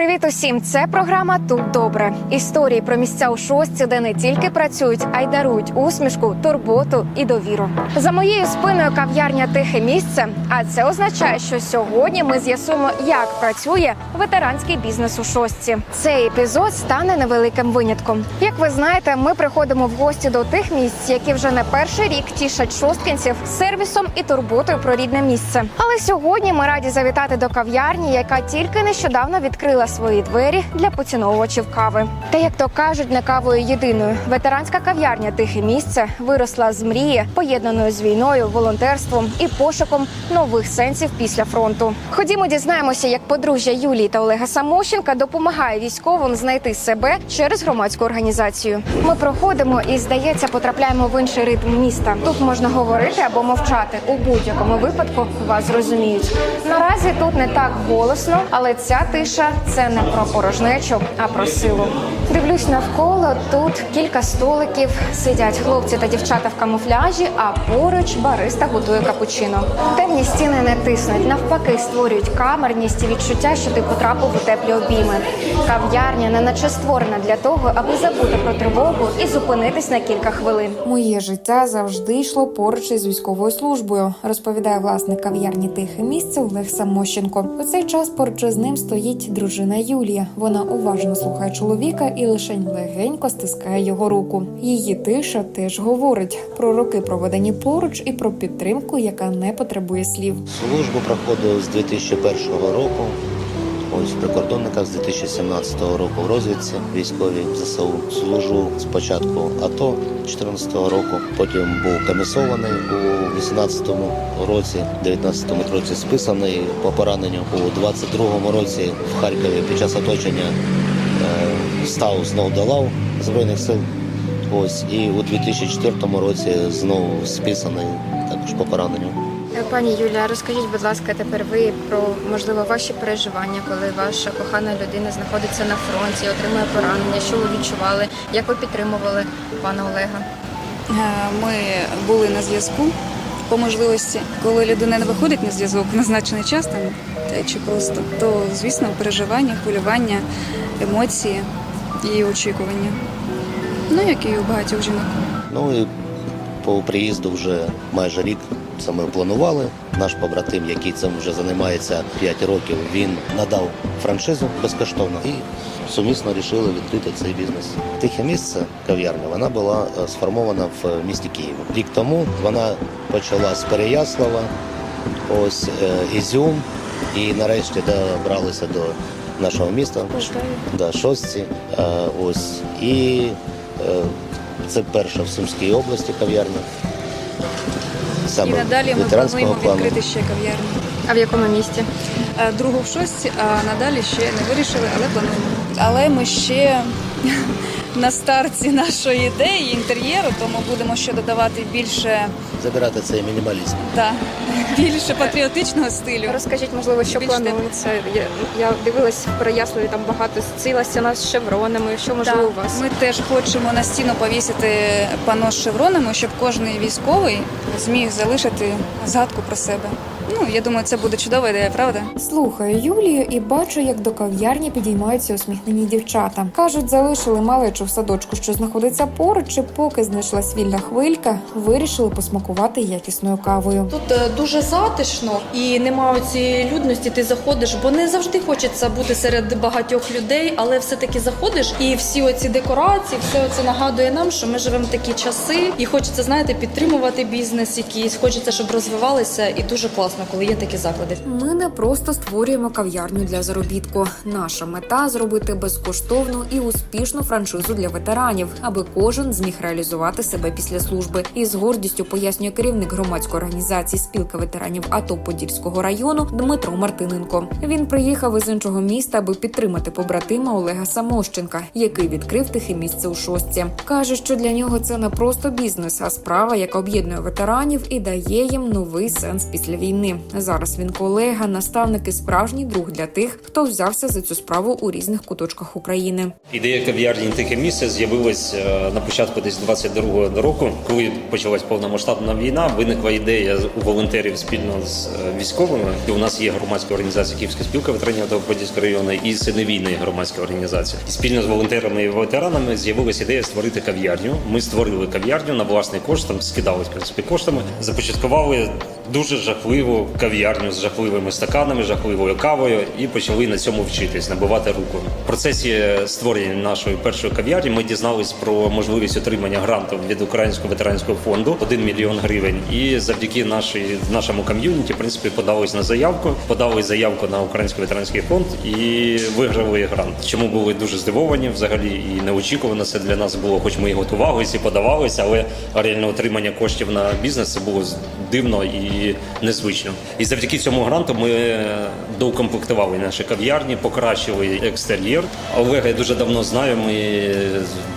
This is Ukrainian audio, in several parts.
Привіт усім! Це програма Тут добре. Історії про місця у шостці, де не тільки працюють, а й дарують усмішку, турботу і довіру. За моєю спиною кав'ярня тихе місце. А це означає, що сьогодні ми з'ясуємо, як працює ветеранський бізнес у шостці. Цей епізод стане невеликим винятком. Як ви знаєте, ми приходимо в гості до тих місць, які вже не перший рік тішать шосткинців сервісом і турботою про рідне місце. Але сьогодні ми раді завітати до кав'ярні, яка тільки нещодавно відкрила свої двері для поціновувачів кави. Та як то кажуть, не кавою єдиною. Ветеранська кав'ярня Тихе місце виросла з мрії, поєднаної з війною, волонтерством і пошуком нових сенсів після фронту. Ходімо, дізнаємося, як подружжя Юлії та Олега Самощенка допомагає військовим знайти себе через громадську організацію. Ми проходимо і, здається, потрапляємо в інший ритм міста. Тут можна говорити або мовчати. У будь-якому випадку вас зрозуміють. Наразі тут не так голосно, але ця тиша це не про порожнечу, а про силу. Дивлюсь навколо. Тут кілька столиків сидять хлопці та дівчата в камуфляжі, а поруч бариста готує капучино. Темні стіни не тиснуть, навпаки, створюють камерність і відчуття, що ти потрапив у теплі обійми. Кав'ярня не наче створена для того, аби забути про тривогу і зупинитись на кілька хвилин. Моє життя завжди йшло поруч із військовою службою, розповідає власник кав'ярні тихе місце Олег Самощенко. У цей час поруч із ним стоїть дружина Юлія. Вона уважно слухає чоловіка і лише легенько стискає його руку. Її тиша теж говорить про роки, проведені поруч, і про підтримку, яка не потребує слів. Службу проходив з 2001 року. Ось в прикордонниках з 2017 року в розвідці військовій ЗСУ. Служу спочатку АТО 2014 року, потім був комісований у 18 році, 19 році списаний по пораненню. У 22 році в Харкові під час оточення е, став знов до лав Збройних сил. Ось і у 2004 році знову списаний також по пораненню. Пані Юлія, розкажіть, будь ласка, тепер ви про можливо ваші переживання, коли ваша кохана людина знаходиться на фронті, отримує поранення. Що ви відчували? Як ви підтримували пана Олега? Е, Ми були на зв'язку по можливості. Коли людина не виходить на зв'язок в назначений час там чи просто, то звісно переживання, хвилювання, емоції і очікування. Ну, як і у багатьох жінок. Ну і по приїзду вже майже рік це ми планували. Наш побратим, який цим вже займається 5 років, він надав франшизу безкоштовно і сумісно вирішили відкрити цей бізнес. Тихе місце кав'ярня вона була е, сформована в місті Києві. Рік тому вона почала з Переяслава, ось е, Ізюм, і нарешті добралися до нашого міста. Да, шостці. Е, ось. І е, це перша в Сумській області кав'ярня. Саме І надалі ми плануємо плану. відкрити ще кав'ярню. А в якому місті? Е, Другу в шості, а надалі ще не вирішили, але плануємо. Але ми ще на старті нашої ідеї інтер'єру, тому будемо ще додавати більше, Забирати цей мінімалізм. да, більше патріотичного стилю. Розкажіть, можливо, що Більш планується? Я, я дивилась в Переяславі, там багато ціла стіна з шевронами. Що можливо у вас? Ми теж хочемо на стіну повісити пано з шевронами, щоб кожен військовий зміг залишити згадку про себе. Ну, я думаю, це буде чудова ідея, правда? Слухаю Юлію і бачу, як до кав'ярні підіймаються усміхнені дівчата. кажуть, залишили малечу в садочку, що знаходиться поруч, і поки знайшлась вільна хвилька, вирішили посмакувати якісною кавою. Тут е, дуже затишно і немає цієї людності. Ти заходиш, бо не завжди хочеться бути серед багатьох людей, але все-таки заходиш, і всі оці декорації, все це нагадує нам, що ми живемо в такі часи, і хочеться, знаєте, підтримувати бізнес якийсь. Хочеться, щоб розвивалися, і дуже класно, коли є такі заклади. Ми не просто створюємо кав'ярню для заробітку. Наша мета зробити безкоштовну і успішну франшизу для ветеранів, аби кожен зміг реалізувати себе після служби. І з гордістю пояснює керівник громадської організації спілка ветеранів АТО Подільського району Дмитро Мартиненко. Він приїхав із іншого міста, аби підтримати побратима Олега Самощенка, який відкрив тихе місце у шостці. каже, що для нього це не просто бізнес, а справа, яка об'єднує ветеранів і дає їм новий сенс після війни. Війни. Зараз він колега, наставник і справжній друг для тих, хто взявся за цю справу у різних куточках України. Ідея кав'ярні «Тихе місце з'явилась е, на початку десь 22-го року, коли почалась повномасштабна війна. Виникла ідея у волонтерів спільно з е, військовими. І у нас є громадська організація Київська спілка ветеранів та Подільського району і синевійної громадська організація. І спільно з волонтерами і ветеранами з'явилася ідея створити кав'ярню. Ми створили кав'ярню на власний кошт, там скидались в принципі коштами. Започаткували дуже кав'ярню з жахливими стаканами, жахливою кавою, і почали на цьому вчитись, набивати руку. В процесі створення нашої першої кав'ярні ми дізнались про можливість отримання гранту від Українського ветеранського фонду 1 мільйон гривень. І завдяки нашій нашому ком'юніті, в принципі, подались на заявку, подали заявку на Український ветеранський фонд і виграли грант. Чому були дуже здивовані взагалі і неочікувано це для нас було, хоч ми і готувалися і подавалися, але реально отримання коштів на бізнес це було дивно і незвично. І завдяки цьому гранту ми доукомплектували наші кав'ярні, покращили екстер'єр. Олега я дуже давно знаю. Ми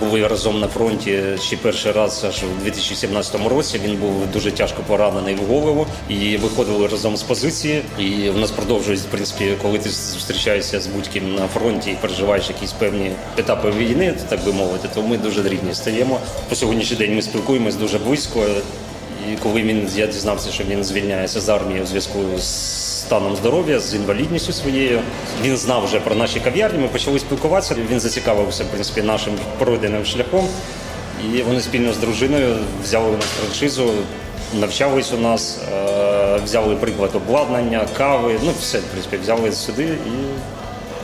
були разом на фронті ще перший раз аж у 2017 році. Він був дуже тяжко поранений в голову і виходили разом з позиції. І в нас продовжують в принципі, коли ти зустрічаєшся з будь-ким на фронті і переживаєш якісь певні етапи війни, так би мовити, то ми дуже рідні стаємо. По сьогоднішній день ми спілкуємось дуже близько. І коли він я дізнався, що він звільняється з армії у зв'язку з станом здоров'я, з інвалідністю своєю, він знав вже про наші кав'ярні. Ми почали спілкуватися. Він зацікавився в принципі нашим пройденим шляхом. І вони спільно з дружиною взяли у нас франшизу, навчались у нас, е, взяли приклад обладнання, кави. Ну все в принципі взяли сюди і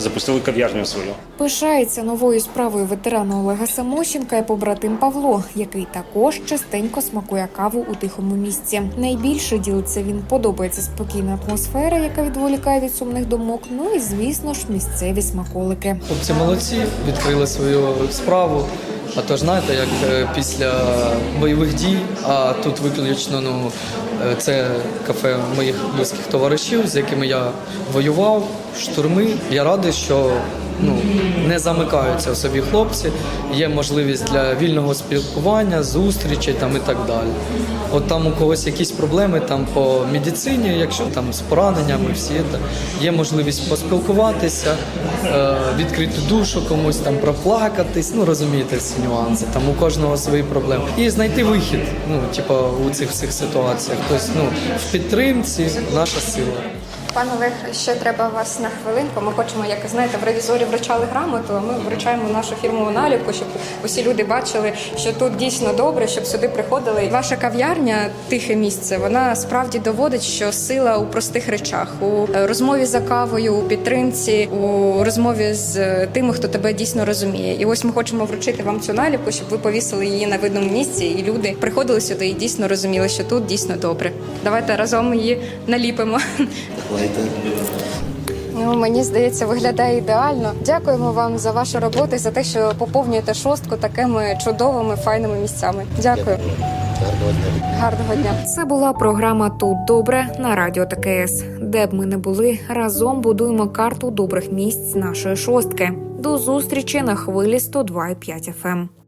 запустили кав'ярню свою. Пишається новою справою ветерана Олега Самощенка і побратим Павло, який також частенько смакує каву у тихому місці. Найбільше ділиться він подобається спокійна атмосфера, яка відволікає від сумних думок. Ну і звісно ж місцеві смаколики. Хлопці молодці, відкрили свою справу. А то ж знаєте, як е, після бойових дій, а тут виключно ну, е, це кафе моїх близьких товаришів, з якими я воював, штурми. Я радий, що ну, не замикаються в собі хлопці, є можливість для вільного спілкування, зустрічей там, і так далі. От там у когось якісь проблеми там по медицині, якщо там з пораненнями всі, та є можливість поспілкуватися, е, відкрити душу комусь там проплакатись, ну розумієте ці нюанси, там у кожного свої проблеми. І знайти вихід, ну, типу, у цих всіх ситуаціях. Тобто, ну, в підтримці наша сила. Пан Олег, ще треба вас на хвилинку. Ми хочемо, як знаєте, в ревізорі вручали грамоту. а Ми вручаємо нашу фірмову наліпку, щоб усі люди бачили, що тут дійсно добре, щоб сюди приходили. Ваша кав'ярня тихе місце. Вона справді доводить, що сила у простих речах, у е, розмові за кавою, у підтримці, у розмові з е, тими, хто тебе дійсно розуміє. І ось ми хочемо вручити вам цю наліпку, щоб ви повісили її на видному місці, і люди приходили сюди і дійсно розуміли, що тут дійсно добре. Давайте разом її наліпимо. Ну, мені здається, виглядає ідеально. Дякуємо вам за вашу роботу і за те, що поповнюєте шостку такими чудовими файними місцями. Дякую, Гарного дня. гарного дня. Це була програма Тут добре на радіо ТКС. Де б ми не були, разом будуємо карту добрих місць нашої шостки. До зустрічі на хвилі 102,5 FM.